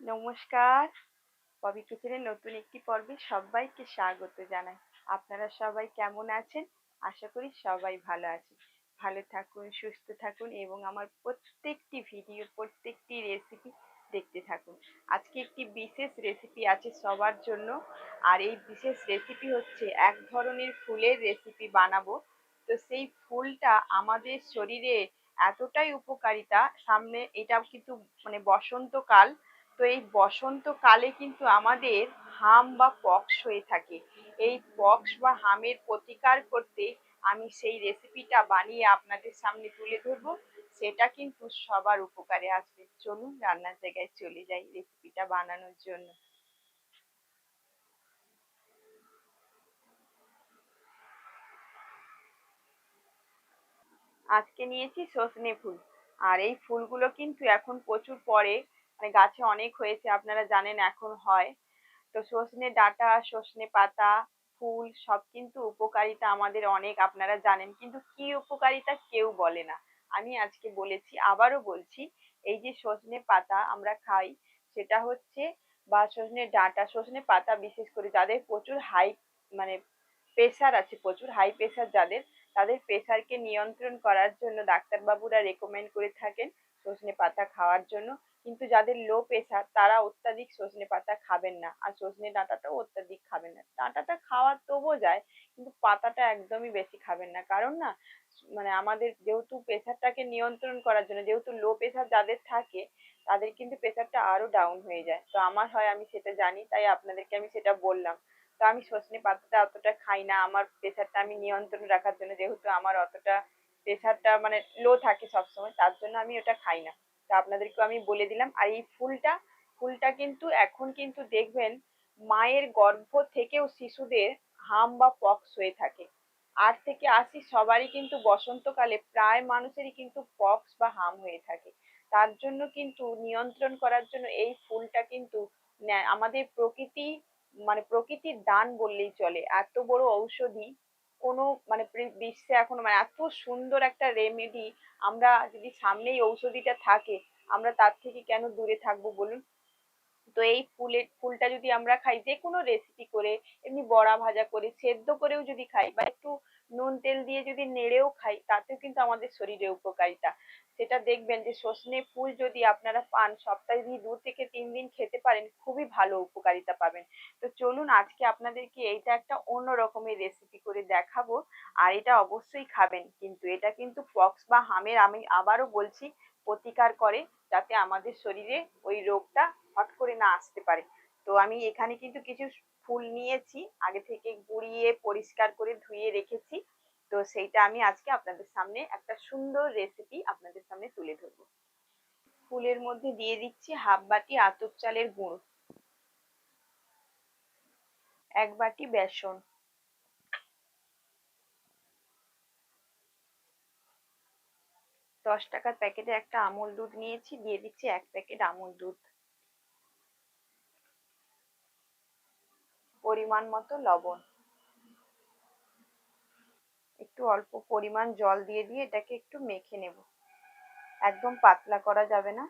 নমস্কার। ববি কিচেনের নতুন একটি পর্বে সবাইকে স্বাগত জানাই। আপনারা সবাই কেমন আছেন? আশা করি সবাই ভালো আছেন। ভালো থাকুন, সুস্থ থাকুন এবং আমার প্রত্যেকটি ভিডিও প্রত্যেকটি রেসিপি দেখতে থাকুন। আজকে একটি বিশেষ রেসিপি আছে সবার জন্য। আর এই বিশেষ রেসিপি হচ্ছে এক ধরনের ফুলের রেসিপি বানাবো। তো সেই ফুলটা আমাদের শরীরে এতটাই উপকারিতা। সামনে এটা কিন্তু মানে বসন্তকাল। তো এই বসন্তকালে কিন্তু আমাদের হাম বা পক্স হয়ে থাকে। এই পক্স বা হামের প্রতিকার করতে আমি সেই রেসিপিটা বানিয়ে আপনাদের সামনে তুলে ধরবো। সেটা কিন্তু সবার উপকারে আসবে। চলুন রান্নার জায়গায় চলে যাই রেসিপিটা বানানোর জন্য। আজকে নিয়েছি সজনে ফুল। আর এই ফুলগুলো কিন্তু এখন প্রচুর পরে মানে গাছে অনেক হয়েছে, আপনারা জানেন এখন হয়। তো সজনে ডাঁটা সজনে পাতা, ফুল সব কিন্তু উপকারিতা আমাদের অনেক, আপনারা জানেন। কিন্তু কি উপকারিতা কেউ বলে না। আমি আজকে বলেছি, আবারও বলছি, এই যে সজনে পাতা আমরা খাই, সেটা হচ্ছে বা সজনে ডাঁটা সজনে পাতা বিশেষ করে যাদের প্রচুর হাই মানে প্রেশার আছে, প্রচুর হাই প্রেশার যাদের, তাদের প্রেশারকে নিয়ন্ত্রণ করার জন্য ডাক্তারবাবুরা রেকমেন্ড করে থাকেন সজনে পাতা খাওয়ার জন্য। কিন্তু যাদের লো প্রেশার তারা অত্যাধিক সজনে পাতা খাবেন না। আর সজনে ডাঁটাটাও অত্যাধিক খাবেন না। ডাঁটাটা খাওয়া তবুও যায়, কিন্তু পাতাটা একদমই বেশি খাবেন না। কারণ না মানে আমাদের যেহেতু প্রেশারটাকে নিয়ন্ত্রণ করার জন্য, যেহেতু লো প্রেশার যাদের থাকে, তাদের কিন্তু প্রেশারটা আরও ডাউন হয়ে যায়। তো আমার হয় আমি সেটা জানি, তাই আপনাদেরকে আমি সেটা বললাম। তো আমি সজনে পাতাটা অতটা খাই না। আমার প্রেশারটা আমি নিয়ন্ত্রণ রাখার জন্য, যেহেতু আমার অতটা প্রেশারটা মানে লো থাকে সবসময়, তার জন্য আমি ওটা খাই না। তো আপনাদেরকেও আমি বলে দিলাম। আর এই ফুলটা ফুলটা কিন্তু এখন কিন্তু দেখবেন মায়ের গর্ভ থেকেও শিশুদের হাম বা পক্স হয়ে থাকে। আট থেকে আশি সবারই কিন্তু বসন্তকালে প্রায় মানুষেরই কিন্তু পক্স বা হাম হয়ে থাকে। তার জন্য কিন্তু নিয়ন্ত্রণ করার জন্য এই ফুলটা কিন্তু আমাদের প্রকৃতি মানে প্রকৃতির দান বললেই চলে। এত বড় ঔষধি কোনো মানে বিশ্বে এখন মানে এত সুন্দর একটা রেমেডি আমরা যদি সামনেই ঔষধিটা থাকে, আমরা তার থেকে কেন দূরে থাকব বলুন? তো এই ফুলের ফুলটা যদি আমরা খাই, যে কোনো রেসিপি করে, এমনি বড়া ভাজা করে, সেদ্ধ করেও যদি খাই বা একটু নুন তেল দিয়ে যদি নেড়েও খাই, তাতেও কিন্তু আমাদের শরীরে উপকারিতা। সেটা দেখবেন যে সজনে ফুল যদি আপনারা পান, সপ্তাহে দু থেকে তিন দিন খেতে পারেন, খুবই ভালো উপকারিতা পাবেন। তো চলুন আজকে আপনাদেরকে এইটা একটা অন্য রকমের রেসিপি করে দেখাবো, আর এটা অবশ্যই খাবেন। কিন্তু এটা কিন্তু পক্স বা হামের আমি আবারও বলছি, প্রতিকার করে যাতে আমাদের শরীরে ওই রোগটা হট করে না আসতে পারে। তো আমি এখানে কিন্তু কিছু ফুল নিয়েছি, আগে থেকে গুঁড়িয়ে পরিষ্কার করে ধুয়ে রেখেছি। তো সেইটা আমি আজকে আপনাদের সামনে একটা সুন্দর রেসিপি আপনাদের সামনে তুলে ধরবো। ফুলের মধ্যে দিয়ে দিচ্ছি হাফ বাটি আতপ চালের গুঁড়ো। এক বাটি বেসন। দশ টাকার প্যাকেটে একটা আমুল দুধ নিয়েছি, দিয়ে দিচ্ছি এক প্যাকেট আমুল দুধ। পরিমাণ মতো লবণ। একটু অল্প পরিমাণ জল দিয়ে দিয়ে এটাকে একটু মেখে নেব। একদম পাতলা করা যাবে না।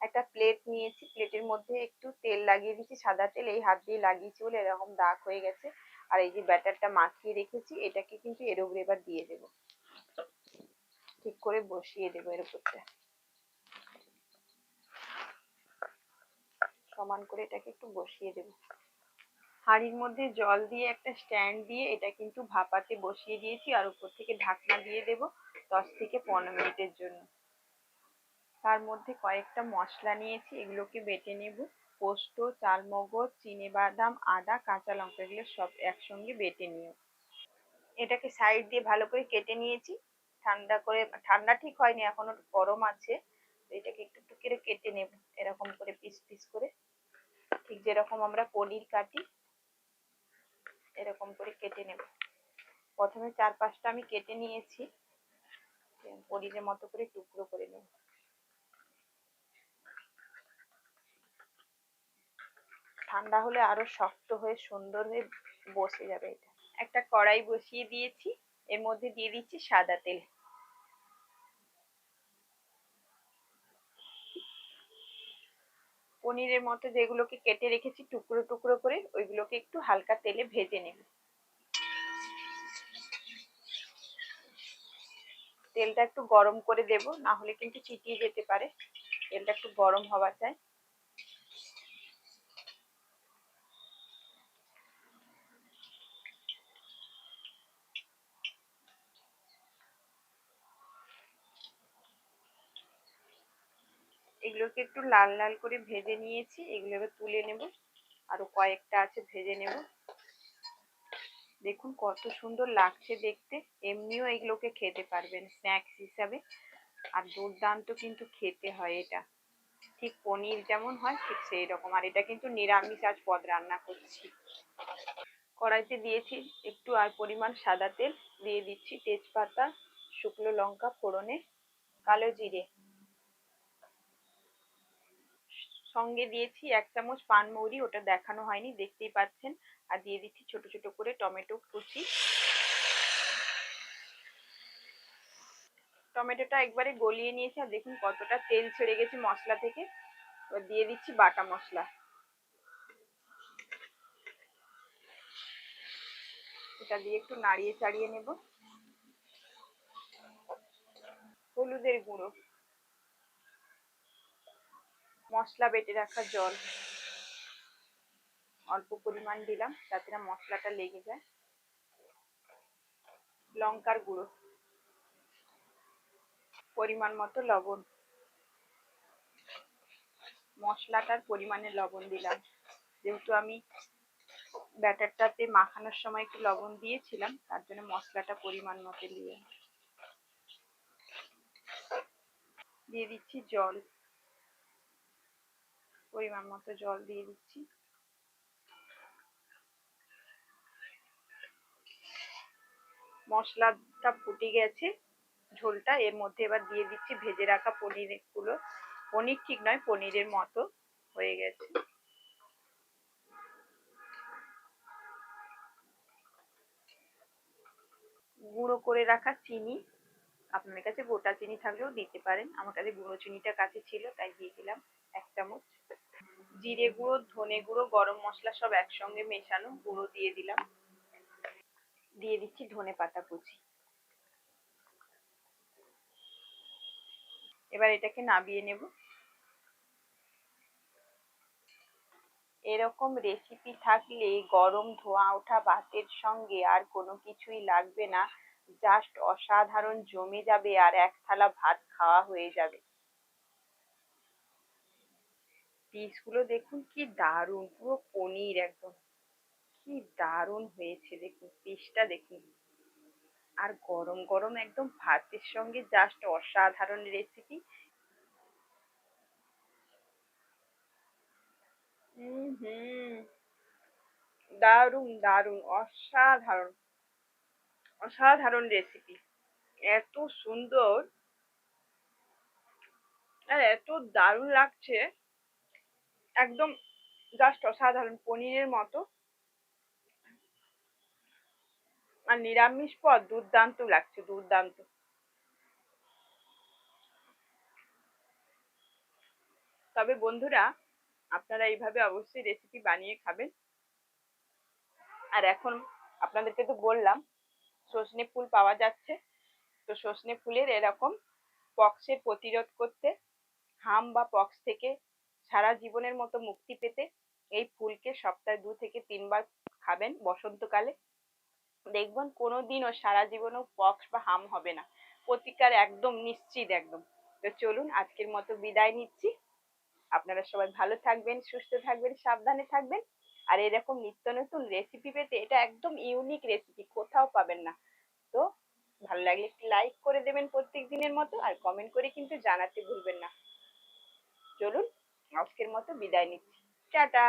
একটা প্লেট নিয়েছি প্লেটের মধ্যে একটু তেল লাগিয়ে দিয়েছি, সাদা তেল, এই হাত দিয়ে লাগিয়েছি বলে এরকম দাগ হয়ে গেছে। আর এই যে ব্যাটারটা মাখিয়ে রেখেছি, এটাকে কিন্তু এর উপরে এবার দিয়ে দেব। ঠিক করে বসিয়ে দেবো এর উপরটা। সমান করে এটাকে একটু বসিয়ে দেব। হাঁড়ির মধ্যে জল দিয়ে একটা স্ট্যান্ড দিয়ে এটা কিন্তু ভাপাতে বসিয়ে দিয়েছি আর উপর থেকে ঢাকনা দিয়ে দেব দশ থেকে পনেরো মিনিটের জন্য। তার মধ্যে কয়েকটা মশলা নিয়েছি, এগুলোকে বেটে নেব। পোস্ত, চালমগজ বাদাম আদা, কাঁচা লঙ্কা এগুলো সব একসঙ্গে বেটে নিও। এটাকে সাইড দিয়ে ভালো করে কেটে নিয়েছি। ঠান্ডা করে, ঠান্ডা ঠিক হয়নি, এখনও গরম আছে। এটাকে একটু একটু করে কেটে নেব, এরকম করে পিস পিস করে। ঠিক যেরকম আমরা পনির কাটি, এরকম করে কেটে নেব। প্রথমে চার পাঁচটা আমি কেটে নিয়েছি পনিরের মতো করে টুকরো করে নেব। ঠান্ডা হলে আরও শক্ত হয়ে, সুন্দর হয়ে বসে যাবে এটা। একটা কড়াই বসিয়ে দিয়েছি, এর মধ্যে দিয়ে দিচ্ছি সাদা তেল। পনিরের মতো যেগুলোকে কেটে রেখেছি টুকরো টুকরো করে, ওইগুলোকে একটু হালকা তেলে ভেজে নেব। তেলটা একটু গরম করে দেব, না হলে কিন্তু চিটিয়ে যেতে পারে। তেলটা একটু গরম হওয়া চাই। এগুলোকে একটু লাল লাল করে ভেজে নিয়েছি। এগুলো এবার তুলে নেব। আরও কয়েকটা আছে, ভেজে নেব। দেখুন কত সুন্দর লাগছে দেখতে। এমনিও এগুলোকে খেতে পারবেন স্ন্যাক্স হিসাবে। আর দুর্দান্ত কিন্তু খেতে হয় এটা। ঠিক পনির যেমন হয়, ঠিক সেই রকম আর এটা কিন্তু নিরামিষ আজ পদ রান্না করছি। কড়াইতে দিয়েছি একটু আর পরিমাণ সাদা তেল। দিয়ে দিচ্ছি তেজপাতা, শুকনো লঙ্কা, ফোড়নে, কালো জিরে। সঙ্গে দিয়েছি, এক চামচ পানমৌরি ওটা দেখানো হয়নি, দেখতেই পাচ্ছেন। আর দিয়ে দিচ্ছি ছোট ছোট করে টমেটো কুচি। টমেটোটা একবারে গলিয়ে নিয়েছি, আর দেখুন কতটা তেল ছেড়ে গেছে মশলা থেকে। এবার দিয়ে দিচ্ছি বাটা মশলা। এটা দিয়ে একটু নাড়িয়ে চাড়িয়ে নেব। হলুদের গুঁড়ো। মশলা বেটে রাখা জল। অল্প পরিমাণ দিলাম, যাতে না মশলাটা লেগে যায়। লঙ্কার গুঁড়ো। পরিমাণ মতো লবণ। মশলাটার পরিমাণে লবণ দিলাম। যেহেতু আমি ব্যাটারটাতে মাখানোর সময় একটু লবণ দিয়েছিলাম, তার জন্য মশলাটা পরিমাণ মতো দিয়ে দিয়ে দিচ্ছি জল। পরিমাণ মতো জল দিয়ে দিচ্ছি। মশলাটা ফুটে গেছে ঝোলটা, এর মধ্যে এবার দিয়ে দিচ্ছি ভেজে রাখা পনিরগুলো পনির ঠিক নয়, পনিরের মতো হয়ে গেছে। গুঁড়ো করে রাখা চিনি। আপনার কাছে গোটা চিনি থাকলেও দিতে পারেন। আমার কাছে গুঁড়ো চিনিটা কাছে ছিল, তাই দিয়ে দিলাম এক চামচ। জিরে গুঁড়ো, ধনে গুঁড়ো, গরম মশলা সব একসঙ্গে মেশানো, গুঁড়ো দিয়ে দিলাম। দিয়ে দিচ্ছি ধনে পাতা কুচি। এবার এটাকে নাবিয়ে নেব। এরকম রেসিপি থাকলে গরম ধোঁয়া ওঠা ভাতের সঙ্গে আর কোনো কিছুই লাগবে না। জাস্ট অসাধারণ জমে যাবে আর এক থালা ভাত খাওয়া হয়ে যাবে। পিসগুলো দেখুন, কি দারুণ, পুরো পনির একদম। কি দারুণ হয়েছে দেখুন পিসটা দেখুন। আর গরম গরম একদম ভাতের সঙ্গে জাস্ট অসাধারণ রেসিপি হুম। দারুণ অসাধারণ। অসাধারণ রেসিপি এত সুন্দর। আর এত দারুণ লাগছে। একদম জাস্ট অসাধারণ, পনিরের মতো। আর নিরামিষ পদ দুর্দান্ত লাগছে, দুর্দান্ত। তবে বন্ধুরা, আপনারা এইভাবে অবশ্যই রেসিপি বানিয়ে খাবেন। আর এখন আপনাদেরকে তো বললাম সজনে ফুল পাওয়া যাচ্ছে। তো সজনে ফুলের এরকম পক্সের প্রতিরোধ করতে, হাম বা পক্স থেকে সারা জীবনের মতো মুক্তি পেতে এই ফুলকে সপ্তাহে দু থেকে তিনবার খাবেন বসন্তকালে। দেখবেন কোনো দিনও সারা জীবনেও পক্স বা হাম হবে না। প্রতিকার একদম নিশ্চিত একদম। তো চলুন আজকের মতো বিদায় নিচ্ছি। আপনারা সবাই ভালো থাকবেন, সুস্থ থাকবেন, সাবধানে থাকবেন। আর এরকম নিত্য নতুন রেসিপি পেতে এটা একদম ইউনিক রেসিপি কোথাও পাবেন না। তো ভালো লাগলে একটি লাইক করে দেবেন প্রত্যেক দিনের মতো আর কমেন্ট করে কিন্তু জানাতে ভুলবেন না। চলুন আজকের মতো বিদায় নিচ্ছি। টাটা।